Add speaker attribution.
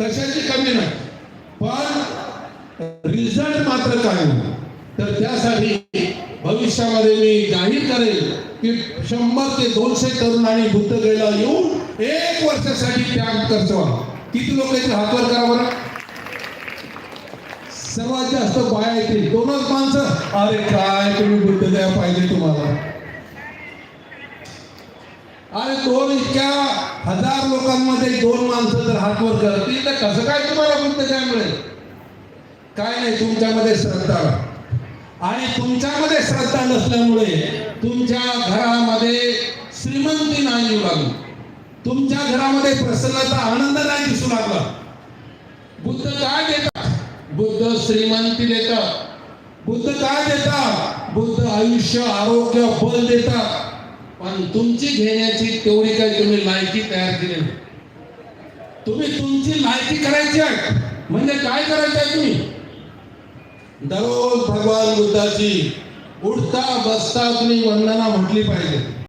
Speaker 1: कशाची कमी नाही. पण रिझल्ट मात्र काय तर त्यासाठी भविष्यामध्ये मी जाहीर करेल की शंभर ते दोनशे तरुणांनी बुद्धगयला येऊन एक वर्षासाठी त्याग करतो किती लोक येतील हातवर करा बरं? सर्वात जास्त बाया येतील. दोनच माणसं. अरे काय तुम्ही बुद्धगया पाहिजे तुम्हाला अरे दोन इतक्या हजार लोकांमध्ये दोन माणसं जर हातवर करतील तर कसं काय तुम्हाला बुद्धगया मिळेल? काय नाही तुमच्यामध्ये श्रद्धा. आणि तुमच्यामध्ये श्रद्धा नसल्यामुळे तुमच्या घरामध्ये श्रीमंती नाही येऊ लागली. तुमच्या घरामध्ये प्रसन्नता आनंद नाही दिसू लागला. बुद्ध काय देतात? बुद्ध श्रीमंती देतात. बुद्ध काय देतात? बुद्ध आयुष्य आरोग्य बल देतात. पण तुमची घेण्याची तेवढी काही तुम्ही लायकी तयार केली नाही. तुम्ही तुमची लायकी करायची आहे. म्हणजे काय करायचं आहे तुम्ही? दररोज भगवान बुद्धाची उठता बसता तुम्ही वंदना म्हटली पाहिजे.